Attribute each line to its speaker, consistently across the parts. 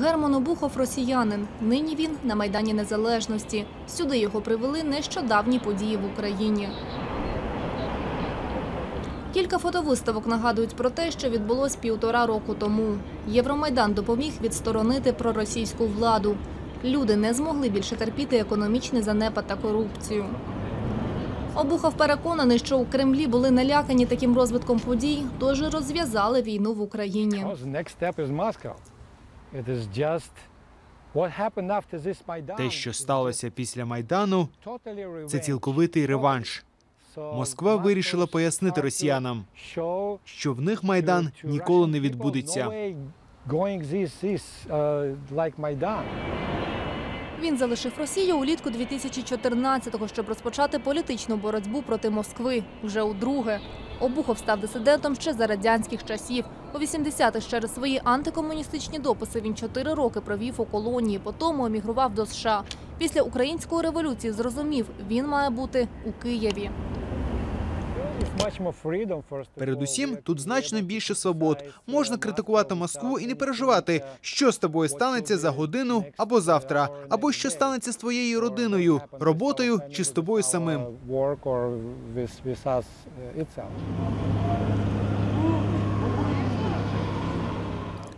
Speaker 1: Герман Обухов – росіянин. Нині він на Майдані Незалежності. Сюди його привели нещодавні події в Україні. Кілька фотовиставок нагадують про те, що відбулось півтора року тому. Євромайдан допоміг відсторонити проросійську владу. Люди не змогли більше терпіти економічний занепад та корупцію. Обухов переконаний, що у Кремлі були налякані таким розвитком подій, тож розв'язали війну в Україні.
Speaker 2: Те, що сталося після майдану, це цілковитий реванш. Москва вирішила пояснити росіянам, що в них майдан ніколи не відбудеться.
Speaker 3: uh.
Speaker 1: Він залишив Росію улітку 2014-го, щоб розпочати політичну боротьбу проти Москви. Вже удруге. Обухов став дисидентом ще за радянських часів. У 80-х через свої антикомуністичні дописи він чотири роки провів у колонії, потім емігрував до США. Після української революції зрозумів, він має бути у Києві.
Speaker 2: Передусім, тут значно більше свобод. Можна критикувати Москву і не переживати, що з тобою станеться за годину або завтра, або що станеться з твоєю родиною, роботою чи з тобою самим.
Speaker 3: uh.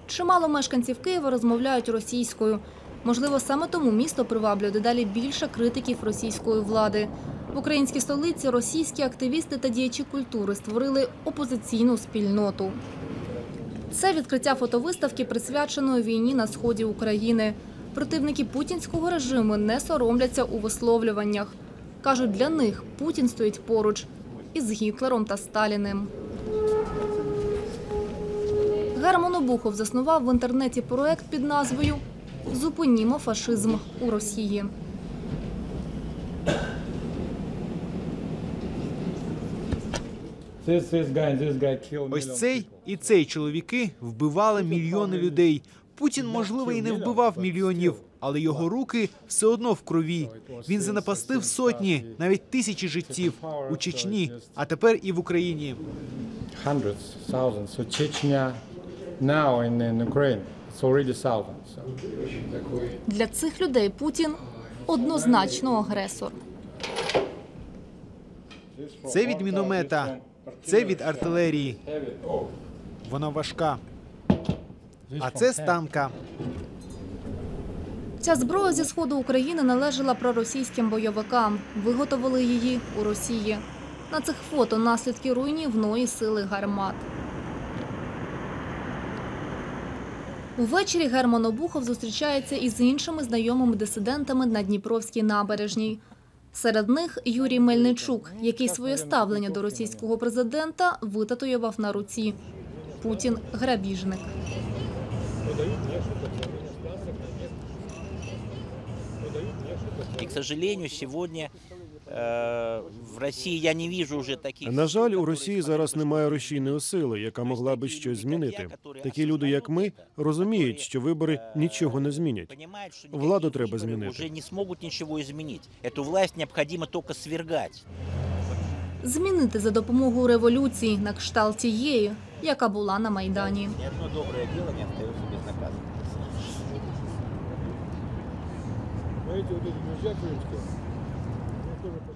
Speaker 1: Чимало мешканців Києва розмовляють російською. Можливо, саме тому місто приваблює дедалі більше критиків російської влади. В українській столиці російські активісти та діячі культури створили опозиційну спільноту. Це відкриття фотовиставки присвяченої війні на сході України. Противники путінського режиму не соромляться у висловлюваннях. Кажуть, для них Путін стоїть поруч із Гітлером та Сталіним. Герман Обухов заснував в інтернеті проект під назвою Зупинімо фашизм у Росії.
Speaker 2: Ось цей і цей чоловіки вбивали мільйони людей. Путін, можливо, і не вбивав мільйонів, але його руки все одно в крові. Він занапастив сотні, навіть тисячі життів у Чечні, а тепер і в Україні.
Speaker 3: So.
Speaker 1: Для цих людей Путін однозначно агресор.
Speaker 2: Це від міномета, це від артилерії. Вона важка. А це з танка.
Speaker 1: Ця зброя зі сходу України належала проросійським бойовикам. Виготовили її у Росії. На цих фото наслідки руйнівної сили гармат. Увечері Герман Обухов зустрічається із іншими знайомими дисидентами на Дніпровській набережній. Серед них Юрій Мельничук, який своє ставлення до російського президента витатуював на руці. Путін грабіжник.
Speaker 4: І, к сожалению, сегодня э, в России я не вижу уже таких...
Speaker 5: На жаль, у
Speaker 4: сил,
Speaker 5: Росії
Speaker 4: которые
Speaker 5: зараз
Speaker 4: смогли
Speaker 5: немає
Speaker 4: бы
Speaker 5: рушійної сили, яка могла би
Speaker 4: такі
Speaker 5: щось
Speaker 4: люди, як я,
Speaker 5: змінити.
Speaker 4: які
Speaker 5: Такі люди, як ми,
Speaker 4: осознають це,
Speaker 5: розуміють,
Speaker 4: які,
Speaker 5: що вибори
Speaker 4: э,
Speaker 5: нічого не змінять.
Speaker 4: понимают, что
Speaker 5: Владу
Speaker 4: никакие
Speaker 5: треба
Speaker 4: выборы
Speaker 5: змінити.
Speaker 4: уже не смогут ничего изменить. Эту власть необходимо только свергать.
Speaker 1: Змінити за допомогою революції на кшталт тієї, яка була на Майдані.
Speaker 4: Ни одно доброе дело не остается безнаказанным.
Speaker 3: Знаете, вот эти друзья крымские, good with the